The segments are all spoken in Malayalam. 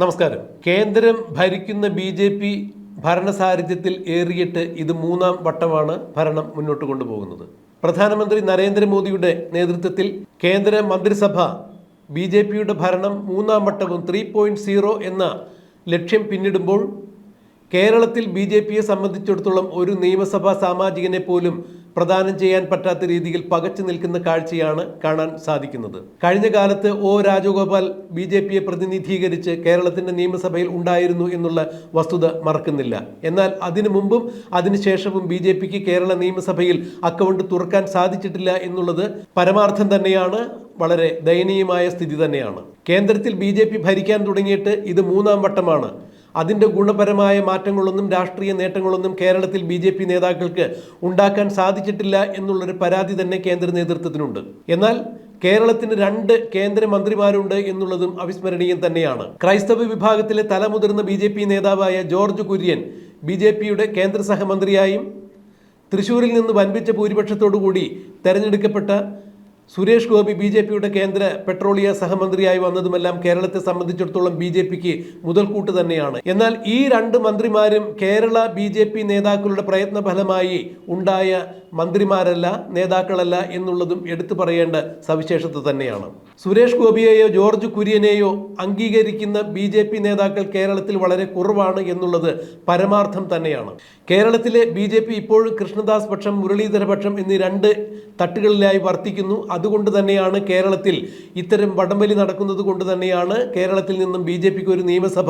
നമസ്കാരം. കേന്ദ്രം ഭരിക്കുന്ന ബി ജെ പി ഭരണസാരഥ്യത്തിൽ ഏറിയിട്ട് ഇത് മൂന്നാം വട്ടമാണ് ഭരണം മുന്നോട്ട് കൊണ്ടുപോകുന്നത്. പ്രധാനമന്ത്രി നരേന്ദ്രമോദിയുടെ നേതൃത്വത്തിൽ കേന്ദ്ര മന്ത്രിസഭ ബി ജെ പിയുടെ ഭരണം മൂന്നാം വട്ടവും ത്രീ പോയിന്റ് സീറോ എന്ന ലക്ഷ്യം പിന്നിടുമ്പോൾ കേരളത്തിൽ ബി ജെ പിയെ സംബന്ധിച്ചിടത്തോളം ഒരു നിയമസഭാ സാമാജികനെ പോലും പ്രദാനം ചെയ്യാൻ പറ്റാത്ത രീതിയിൽ പകച്ചു നിൽക്കുന്ന കാഴ്ചയാണ് കാണാൻ സാധിക്കുന്നത്. കഴിഞ്ഞ കാലത്ത് ഒ. രാജഗോപാൽ ബി ജെ പിയെ പ്രതിനിധീകരിച്ച് കേരളത്തിന്റെ നിയമസഭയിൽ ഉണ്ടായിരുന്നു എന്നുള്ള വസ്തുത മറക്കുന്നില്ല. എന്നാൽ അതിനു മുമ്പും അതിനുശേഷവും ബി ജെ പിക്ക് കേരള നിയമസഭയിൽ അക്കൗണ്ട് തുറക്കാൻ സാധിച്ചിട്ടില്ല എന്നുള്ളത് പരമാർത്ഥം തന്നെയാണ് വളരെ ദയനീയമായ സ്ഥിതി തന്നെയാണ്. കേന്ദ്രത്തിൽ ബി ഭരിക്കാൻ തുടങ്ങിയിട്ട് ഇത് മൂന്നാം വട്ടമാണ്. അതിന്റെ ഗുണപരമായ മാറ്റങ്ങളൊന്നും രാഷ്ട്രീയ നേട്ടങ്ങളൊന്നും കേരളത്തിൽ ബി ജെ പി നേതാക്കൾക്ക് ഉണ്ടാക്കാൻ സാധിച്ചിട്ടില്ല എന്നുള്ളൊരു പരാതി തന്നെ കേന്ദ്ര നേതൃത്വത്തിനുണ്ട്. എന്നാൽ കേരളത്തിന് രണ്ട് കേന്ദ്രമന്ത്രിമാരുണ്ട് എന്നുള്ളതും അവിസ്മരണീയം തന്നെയാണ്. ക്രൈസ്തവ വിഭാഗത്തിലെ തലമുതിർന്ന ബി ജെ പി നേതാവായ ജോർജ് കുര്യൻ ബി ജെ പിയുടെ കേന്ദ്ര സഹമന്ത്രിയായും തൃശൂരിൽ നിന്ന് വൻപിച്ച ഭൂരിപക്ഷത്തോടുകൂടി തെരഞ്ഞെടുക്കപ്പെട്ട സുരേഷ് ഗോപി ബി ജെ പിയുടെ കേന്ദ്ര പെട്രോളിയ സഹമന്ത്രിയായി വന്നതുമെല്ലാം കേരളത്തെ സംബന്ധിച്ചിടത്തോളം ബി ജെ പിക്ക് മുതൽക്കൂട്ട് തന്നെയാണ്. എന്നാൽ ഈ രണ്ട് മന്ത്രിമാരും കേരള ബി ജെ പി നേതാക്കളുടെ പ്രയത്ന ഫലമായി ഉണ്ടായ മന്ത്രിമാരല്ല നേതാക്കളല്ല എന്നുള്ളതും എടുത്തു പറയേണ്ട സവിശേഷത തന്നെയാണ്. സുരേഷ് ഗോപിയെയോ ജോർജ് കുര്യനെയോ അംഗീകരിക്കുന്ന ബി ജെ പി നേതാക്കൾ കേരളത്തിൽ വളരെ കുറവാണ് എന്നുള്ളത് പരമാർത്ഥം തന്നെയാണ്. കേരളത്തിലെ ബി ജെ പി ഇപ്പോഴും കൃഷ്ണദാസ് പക്ഷം മുരളീധര പക്ഷം എന്നീ രണ്ട് തട്ടുകളിലായി വർത്തിക്കുന്നു. അതുകൊണ്ട് തന്നെയാണ് കേരളത്തിൽ ഇത്തരം വടംവലി നടക്കുന്നത് കൊണ്ട് തന്നെയാണ് കേരളത്തിൽ നിന്നും ബി ജെ പിക്ക് ഒരു നിയമസഭ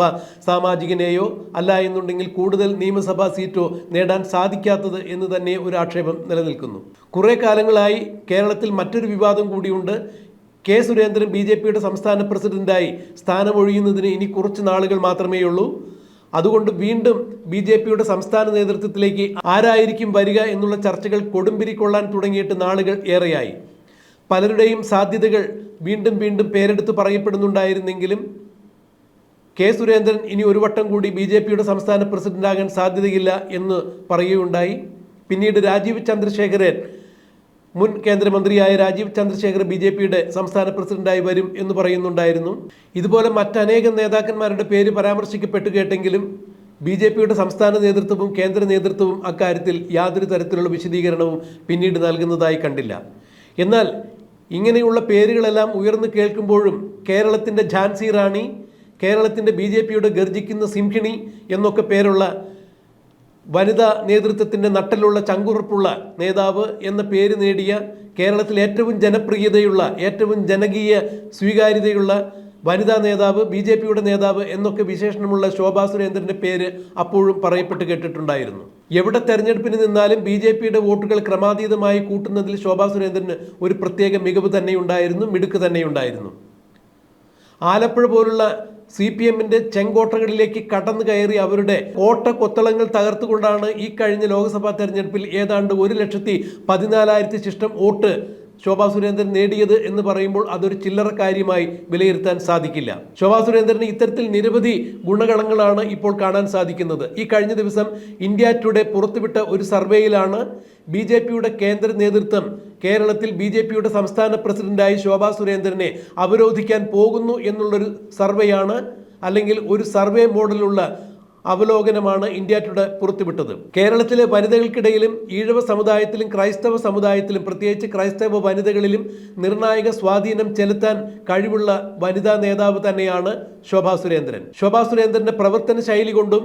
സാമാജികനെയോ അല്ല എന്നുണ്ടെങ്കിൽ കൂടുതൽ നിയമസഭാ സീറ്റോ നേടാൻ സാധിക്കാത്തത് എന്ന് തന്നെ ഒരു ആക്ഷേപം നിലനിൽക്കുന്നു. കുറേ കാലങ്ങളായി കേരളത്തിൽ മറ്റൊരു വിവാദം കൂടിയുണ്ട്. കെ സുരേന്ദ്രൻ ബി ജെ പിയുടെ സംസ്ഥാന പ്രസിഡന്റായി സ്ഥാനമൊഴിയുന്നതിന് ഇനി കുറച്ച് നാളുകൾ മാത്രമേ ഉള്ളൂ അതുകൊണ്ട് വീണ്ടും ബി ജെ പിയുടെ സംസ്ഥാന നേതൃത്വത്തിലേക്ക് ആരായിരിക്കും വരിക എന്നുള്ള ചർച്ചകൾ കൊടുമ്പിരി കൊള്ളാൻ തുടങ്ങിയിട്ട് നാളുകൾ ഏറെയായി. പലരുടെയും സാധ്യതകൾ വീണ്ടും വീണ്ടും പേരെടുത്ത് പറയപ്പെടുന്നുണ്ടായിരുന്നെങ്കിലും കെ സുരേന്ദ്രൻ ഇനി ഒരു വട്ടം കൂടി ബി ജെ പിയുടെ സംസ്ഥാന പ്രസിഡന്റാകാൻ സാധ്യതയില്ല എന്ന് പറയുകയുണ്ടായി. പിന്നീട് രാജീവ് ചന്ദ്രശേഖരൻ മുൻ കേന്ദ്രമന്ത്രിയായ രാജീവ് ചന്ദ്രശേഖർ ബി ജെ പിയുടെ സംസ്ഥാന പ്രസിഡന്റായി വരും എന്ന് പറയുന്നുണ്ടായിരുന്നു. ഇതുപോലെ മറ്റനേകം നേതാക്കന്മാരുടെ പേര് പരാമർശിക്കപ്പെട്ടു കേട്ടെങ്കിലും ബി ജെ പിയുടെ സംസ്ഥാന നേതൃത്വവും കേന്ദ്ര നേതൃത്വവും അക്കാര്യത്തിൽ യാതൊരു തരത്തിലുള്ള വിശദീകരണവും പിന്നീട് നൽകുന്നതായി കണ്ടില്ല. എന്നാൽ ഇങ്ങനെയുള്ള പേരുകളെല്ലാം ഉയർന്നു കേൾക്കുമ്പോഴും കേരളത്തിന്റെ ഝാൻസി റാണി കേരളത്തിന്റെ ബി ജെ പിയുടെ ഗർജിക്കുന്ന സിംഹിണി എന്നൊക്കെ പേരുള്ള വനിതാ നേതൃത്വത്തിന്റെ നട്ടലുള്ള ചങ്കുറപ്പുള്ള നേതാവ് എന്ന പേര് നേടിയ കേരളത്തിൽ ഏറ്റവും ജനപ്രിയതയുള്ള ഏറ്റവും ജനകീയ സ്വീകാര്യതയുള്ള വനിതാ നേതാവ് ബി ജെ പിയുടെ നേതാവ് എന്നൊക്കെ വിശേഷണമുള്ള ശോഭാ സുരേന്ദ്രന്റെ പേര് അപ്പോഴും പറയപ്പെട്ട് കേട്ടിട്ടുണ്ടായിരുന്നു. എവിടെ തെരഞ്ഞെടുപ്പിന് നിന്നാലും ബി ജെ പിയുടെ വോട്ടുകൾ ക്രമാതീതമായി കൂട്ടുന്നതിൽ ശോഭാ സുരേന്ദ്രന് ഒരു പ്രത്യേക മികവ് തന്നെയുണ്ടായിരുന്നു മിടുക്ക് തന്നെയുണ്ടായിരുന്നു. ആലപ്പുഴ പോലുള്ള സി പി എമ്മിന്റെ ചെങ്കോട്ടകളിലേക്ക് കടന്നു കയറി അവരുടെ കോട്ട കൊത്തളങ്ങൾ തകർത്തുകൊണ്ടാണ് ഈ കഴിഞ്ഞ ലോക്സഭാ തെരഞ്ഞെടുപ്പിൽ ഏതാണ്ട് ഒരു ലക്ഷത്തി പതിനാലായിരത്തി ശിഷ്ടം വോട്ട് ശോഭാ സുരേന്ദ്രൻ നേടിയത് എന്ന് പറയുമ്പോൾ അതൊരു ചില്ലറ കാര്യമായി വിലയിരുത്താൻ സാധിക്കില്ല. ശോഭാ സുരേന്ദ്രന് ഇത്തരത്തിൽ നിരവധി ഗുണഗണങ്ങളാണ് ഇപ്പോൾ കാണാൻ സാധിക്കുന്നത്. ഈ കഴിഞ്ഞ ദിവസം ഇന്ത്യ ടുഡേ പുറത്തുവിട്ട ഒരു സർവേയിലാണ് ബി ജെ പിയുടെ കേന്ദ്ര നേതൃത്വം കേരളത്തിൽ ബി ജെ പിയുടെ സംസ്ഥാന പ്രസിഡന്റായി ശോഭാ സുരേന്ദ്രനെ അവരോധിക്കാൻ പോകുന്നു എന്നുള്ളൊരു സർവേയാണ് അല്ലെങ്കിൽ ഒരു സർവേ മോഡലുള്ള അവലോകനമാണ് ഇന്ത്യ ടുഡേ പുറത്തുവിട്ടത്. കേരളത്തിലെ വനിതകൾക്കിടയിലും ഈഴവ സമുദായത്തിലും ക്രൈസ്തവ സമുദായത്തിലും പ്രത്യേകിച്ച് ക്രൈസ്തവ വനിതകളിലും നിർണായക സ്വാധീനം ചെലുത്താൻ കഴിവുള്ള വനിതാ നേതാവ് തന്നെയാണ് ശോഭാ സുരേന്ദ്രൻ. ശോഭാ സുരേന്ദ്രന്റെ പ്രവർത്തന ശൈലി കൊണ്ടും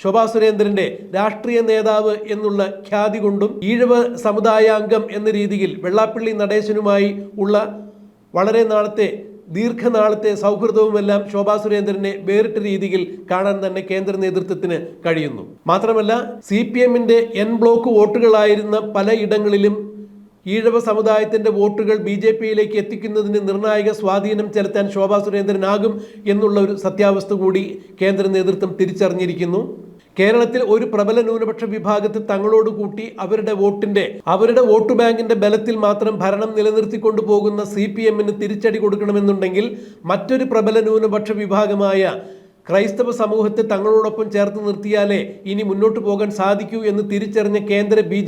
ശോഭാ സുരേന്ദ്രന്റെ രാഷ്ട്രീയ നേതാവ് എന്നുള്ള ഖ്യാതി കൊണ്ടും ഈഴവ സമുദായാംഗം എന്ന രീതിയിൽ വെള്ളാപ്പള്ളി നടേശനുമായി ഉള്ള വളരെ നാളത്തെ ദീർഘനാളത്തെ സൗഹൃദവുമെല്ലാം ശോഭാ സുരേന്ദ്രനെ വേറിട്ട രീതിയിൽ കാണാൻ തന്നെ കേന്ദ്ര നേതൃത്വത്തിന് കഴിയുന്നു. മാത്രമല്ല സി പി എമ്മിന്റെ എൻ ബ്ലോക്ക് വോട്ടുകളായിരുന്ന പലയിടങ്ങളിലും ഈഴവ സമുദായത്തിന്റെ വോട്ടുകൾ ബി ജെ പിയിലേക്ക് എത്തിക്കുന്നതിന് നിർണായക സ്വാധീനം ചെലുത്താൻ ശോഭാ സുരേന്ദ്രനാകും എന്നുള്ള ഒരു സത്യാവസ്ഥ കൂടി കേന്ദ്ര നേതൃത്വം തിരിച്ചറിഞ്ഞിരിക്കുന്നു. കേരളത്തിൽ ഒരു പ്രബല ന്യൂനപക്ഷ വിഭാഗത്തെ തങ്ങളോട് കൂട്ടി അവരുടെ വോട്ടിന്റെ അവരുടെ വോട്ട് ബാങ്കിന്റെ ബലത്തിൽ മാത്രം ഭരണം നിലനിർത്തിക്കൊണ്ടു പോകുന്ന സി പി എമ്മിന് തിരിച്ചടി കൊടുക്കണമെന്നുണ്ടെങ്കിൽ മറ്റൊരു പ്രബല ന്യൂനപക്ഷ വിഭാഗമായ ക്രൈസ്തവ സമൂഹത്തെ തങ്ങളോടൊപ്പം ചേർത്ത് നിർത്തിയാലേ ഇനി മുന്നോട്ട് പോകാൻ സാധിക്കൂ എന്ന് തിരിച്ചറിഞ്ഞ കേന്ദ്ര ബി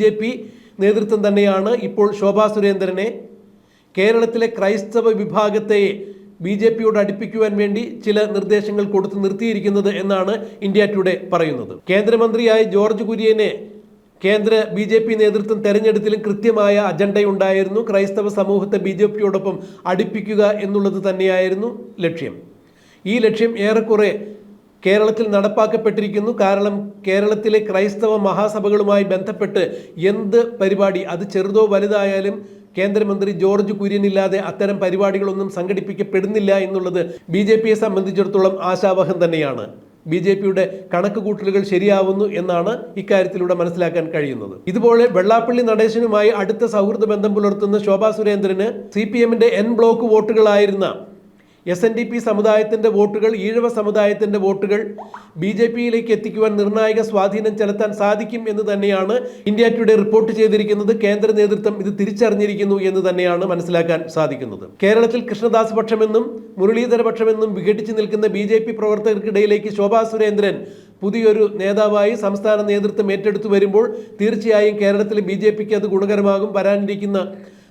നേതൃത്വം തന്നെയാണ് ഇപ്പോൾ ശോഭാ സുരേന്ദ്രനെ. കേരളത്തിലെ ക്രൈസ്തവ വിഭാഗത്തെ ബി ജെ പിയോട് അടുപ്പിക്കുവാൻ വേണ്ടി ചില നിർദ്ദേശങ്ങൾ കൊടുത്ത് നിർത്തിയിരിക്കുന്നത് എന്നാണ് ഇന്ത്യ ടുഡേ പറയുന്നത്. കേന്ദ്രമന്ത്രിയായ ജോർജ് കുര്യനെ കേന്ദ്ര ബി ജെ പി നേതൃത്വം തെരഞ്ഞെടുപ്പിലും കൃത്യമായ അജണ്ടയുണ്ടായിരുന്നു. ക്രൈസ്തവ സമൂഹത്തെ ബി ജെ പിയോടൊപ്പം അടുപ്പിക്കുക എന്നുള്ളത് തന്നെയായിരുന്നു ലക്ഷ്യം. ഈ ലക്ഷ്യം ഏറെക്കുറെ കേരളത്തിൽ നടപ്പാക്കപ്പെട്ടിരിക്കുന്നു. കാരണം കേരളത്തിലെ ക്രൈസ്തവ മഹാസഭകളുമായി ബന്ധപ്പെട്ട് എന്ത് പരിപാടി അത് ചെറുതോ വലുതായാലും കേന്ദ്രമന്ത്രി ജോർജ് കുര്യൻ ഇല്ലാതെ അത്തരം പരിപാടികളൊന്നും സംഘടിപ്പിക്കപ്പെടുന്നില്ല എന്നുള്ളത് ബി ജെ പിയെ സംബന്ധിച്ചിടത്തോളം ആശാവഹം തന്നെയാണ്. ബി ജെ പിയുടെ കണക്ക് കൂട്ടലുകൾ ശരിയാവുന്നു എന്നാണ് ഇക്കാര്യത്തിലൂടെ മനസ്സിലാക്കാൻ കഴിയുന്നത്. ഇതുപോലെ വെള്ളാപ്പള്ളി നടേശനുമായി അടുത്ത സൗഹൃദ ബന്ധം പുലർത്തുന്ന ശോഭാ സുരേന്ദ്രന് സി പി എമ്മിന്റെ എൻ ബ്ലോക്ക് വോട്ടുകളായിരുന്ന എസ് എൻ ഡി പി സമുദായത്തിന്റെ വോട്ടുകൾ ഈഴവ സമുദായത്തിന്റെ വോട്ടുകൾ ബി ജെ പിയിലേക്ക് എത്തിക്കുവാൻ നിർണായക സ്വാധീനം ചെലുത്താൻ സാധിക്കും എന്ന് തന്നെയാണ് ഇന്ത്യ ടുഡേ റിപ്പോർട്ട് ചെയ്തിരിക്കുന്നത്. കേന്ദ്ര നേതൃത്വം ഇത് തിരിച്ചറിഞ്ഞിരിക്കുന്നു എന്ന് തന്നെയാണ് മനസ്സിലാക്കാൻ സാധിക്കുന്നത്. കേരളത്തിൽ കൃഷ്ണദാസ് പക്ഷമെന്നും മുരളീധര പക്ഷമെന്നും വിഘടിച്ചു നിൽക്കുന്ന ബി ജെ പി പ്രവർത്തകർക്കിടയിലേക്ക് ശോഭാ സുരേന്ദ്രൻ പുതിയൊരു നേതാവായി സംസ്ഥാന നേതൃത്വം ഏറ്റെടുത്തു വരുമ്പോൾ തീർച്ചയായും കേരളത്തിലെ ബി ജെ പിക്ക് അത് ഗുണകരമാകും വരാനിരിക്കുന്ന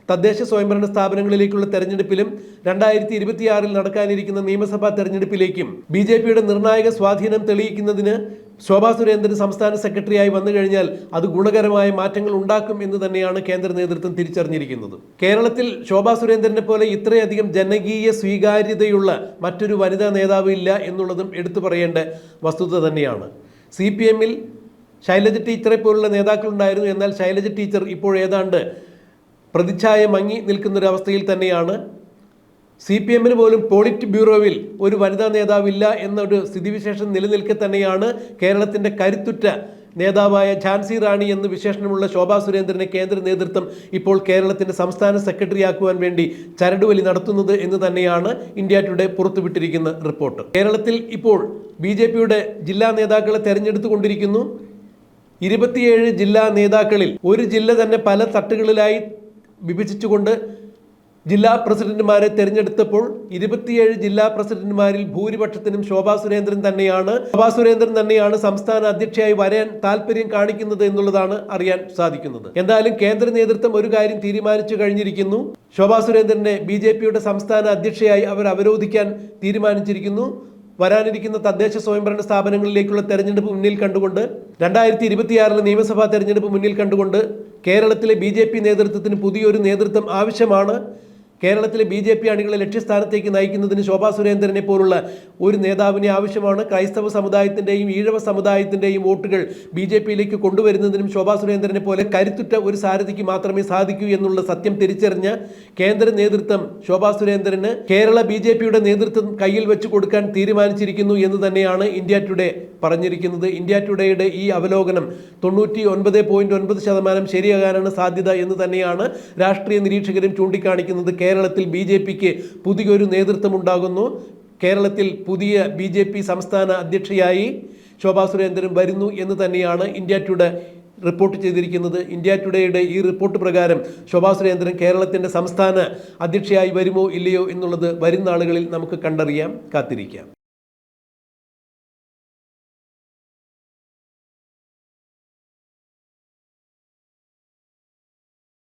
തദ്ദേശ സ്വയംഭരണ സ്ഥാപനങ്ങളിലേക്കുള്ള തെരഞ്ഞെടുപ്പിലും രണ്ടായിരത്തി ഇരുപത്തിയാറിൽ നടക്കാനിരിക്കുന്ന നിയമസഭാ തെരഞ്ഞെടുപ്പിലേക്കും ബി ജെ പിയുടെ നിർണായക സ്വാധീനം തെളിയിക്കുന്നതിന് ശോഭാ സുരേന്ദ്രൻ സംസ്ഥാന സെക്രട്ടറിയായി വന്നു കഴിഞ്ഞാൽ അത് ഗുണകരമായ മാറ്റങ്ങൾ ഉണ്ടാക്കും എന്ന് തന്നെയാണ് കേന്ദ്ര നേതൃത്വം തിരിച്ചറിഞ്ഞിരിക്കുന്നത്. കേരളത്തിൽ ശോഭാ സുരേന്ദ്രനെ പോലെ ഇത്രയധികം ജനകീയ സ്വീകാര്യതയുള്ള മറ്റൊരു വനിതാ നേതാവ് ഇല്ല എന്നുള്ളതും എടുത്തു പറയേണ്ട വസ്തുത തന്നെയാണ്. സി പി എമ്മിൽ ശൈലജ ടീച്ചറെ പോലുള്ള നേതാക്കളുണ്ടായിരുന്നു. എന്നാൽ ശൈലജ ടീച്ചർ ഇപ്പോൾ ഏതാണ്ട് പ്രതിച്ഛായ മങ്ങി നിൽക്കുന്നൊരവസ്ഥയിൽ തന്നെയാണ് സി പി എമ്മിന് പോലും പോളിറ്റ് ബ്യൂറോവിൽ ഒരു വനിതാ നേതാവില്ല എന്നൊരു സ്ഥിതിവിശേഷം നിലനിൽക്കെ തന്നെയാണ് കേരളത്തിന്റെ കരുത്തുറ്റ നേതാവായ ഝാൻസി റാണി എന്ന് വിശേഷണമുള്ള ശോഭാ സുരേന്ദ്രനെ കേന്ദ്ര നേതൃത്വം ഇപ്പോൾ കേരളത്തിന്റെ സംസ്ഥാന സെക്രട്ടറി ആക്കുവാൻ വേണ്ടി ചരടുവലി നടത്തുന്നത് എന്ന് തന്നെയാണ് ഇന്ത്യ ടുഡേ പുറത്തുവിട്ടിരിക്കുന്ന റിപ്പോർട്ട്. കേരളത്തിൽ ഇപ്പോൾ ബി ജെ പിയുടെ ജില്ലാ നേതാക്കളെ തെരഞ്ഞെടുത്തു കൊണ്ടിരിക്കുന്നു ഇരുപത്തിയേഴ് ജില്ലാ നേതാക്കളിൽ ഒരു ജില്ല തന്നെ പല തട്ടുകളിലായി വിഭജിച്ചുകൊണ്ട് ജില്ലാ പ്രസിഡന്റുമാരെ തെരഞ്ഞെടുത്തപ്പോൾ ഇരുപത്തിയേഴ് ജില്ലാ പ്രസിഡന്റുമാരിൽ ഭൂരിപക്ഷത്തിനും ശോഭാ സുരേന്ദ്രൻ തന്നെയാണ്. ശോഭാ സുരേന്ദ്രൻ തന്നെയാണ് സംസ്ഥാന അധ്യക്ഷയായി വരാൻ താല്പര്യം കാണിക്കുന്നത് എന്നുള്ളതാണ് അറിയാൻ സാധിക്കുന്നത്. എന്തായാലും കേന്ദ്ര നേതൃത്വം ഒരു കാര്യം തീരുമാനിച്ചു കഴിഞ്ഞിരിക്കുന്നു. ശോഭാ സുരേന്ദ്രനെ ബി സംസ്ഥാന അധ്യക്ഷയായി അവർ അവരോധിക്കാൻ തീരുമാനിച്ചിരിക്കുന്നു. വരാനിരിക്കുന്ന തദ്ദേശ സ്വയംഭരണ സ്ഥാപനങ്ങളിലേക്കുള്ള തെരഞ്ഞെടുപ്പ് മുന്നിൽ കണ്ടുകൊണ്ട് രണ്ടായിരത്തി ഇരുപത്തിയാറിലെ നിയമസഭാ തെരഞ്ഞെടുപ്പ് മുന്നിൽ കണ്ടുകൊണ്ട് കേരളത്തിലെ ബി നേതൃത്വത്തിന് പുതിയൊരു നേതൃത്വം ആവശ്യമാണ്. കേരളത്തിലെ ബി ജെ പി അണികളെ ലക്ഷ്യസ്ഥാനത്തേക്ക് നയിക്കുന്നതിന് ശോഭാ സുരേന്ദ്രനെ പോലുള്ള ഒരു നേതാവിനെ ആവശ്യമാണ് ക്രൈസ്തവ സമുദായത്തിന്റെയും ഈഴവ സമുദായത്തിന്റെയും വോട്ടുകൾ ബി ജെ പിയിലേക്ക് കൊണ്ടുവരുന്നതിനും ശോഭാ സുരേന്ദ്രനെ പോലെ കരുത്തുറ്റ ഒരു സാരഥിക്ക് മാത്രമേ സാധിക്കൂ എന്നുള്ള സത്യം തിരിച്ചറിഞ്ഞ കേന്ദ്ര നേതൃത്വം ശോഭാ സുരേന്ദ്രന് കേരള ബി ജെ പിയുടെ നേതൃത്വം കയ്യിൽ വെച്ച് കൊടുക്കാൻ തീരുമാനിച്ചിരിക്കുന്നു എന്ന് തന്നെയാണ് ഇന്ത്യ ടുഡേ പറഞ്ഞിരിക്കുന്നത്. ഇന്ത്യ ടുഡേയുടെ ഈ അവലോകനം തൊണ്ണൂറ്റി ഒൻപത് പോയിന്റ് ഒൻപത് ശതമാനം ശരിയാകാനാണ് സാധ്യത എന്ന് തന്നെയാണ് രാഷ്ട്രീയ നിരീക്ഷകരും ചൂണ്ടിക്കാണിക്കുന്നത്. കേരളത്തിൽ ബി ജെ പിക്ക് പുതിയൊരു നേതൃത്വം ഉണ്ടാകുന്നു കേരളത്തിൽ പുതിയ ബി ജെ പി സംസ്ഥാന അധ്യക്ഷയായി ശോഭാ സുരേന്ദ്രൻ വരുന്നു എന്ന് തന്നെയാണ് ഇന്ത്യ ടുഡേ റിപ്പോർട്ട് ചെയ്തിരിക്കുന്നത്. ഇന്ത്യ ടുഡേയുടെ ഈ റിപ്പോർട്ട് പ്രകാരം ശോഭാ സുരേന്ദ്രൻ കേരളത്തിന്റെ സംസ്ഥാന അധ്യക്ഷയായി വരുമോ ഇല്ലയോ എന്നുള്ളത് വരുന്ന ആളുകളിൽ നമുക്ക് കണ്ടറിയാം കാത്തിരിക്കാം.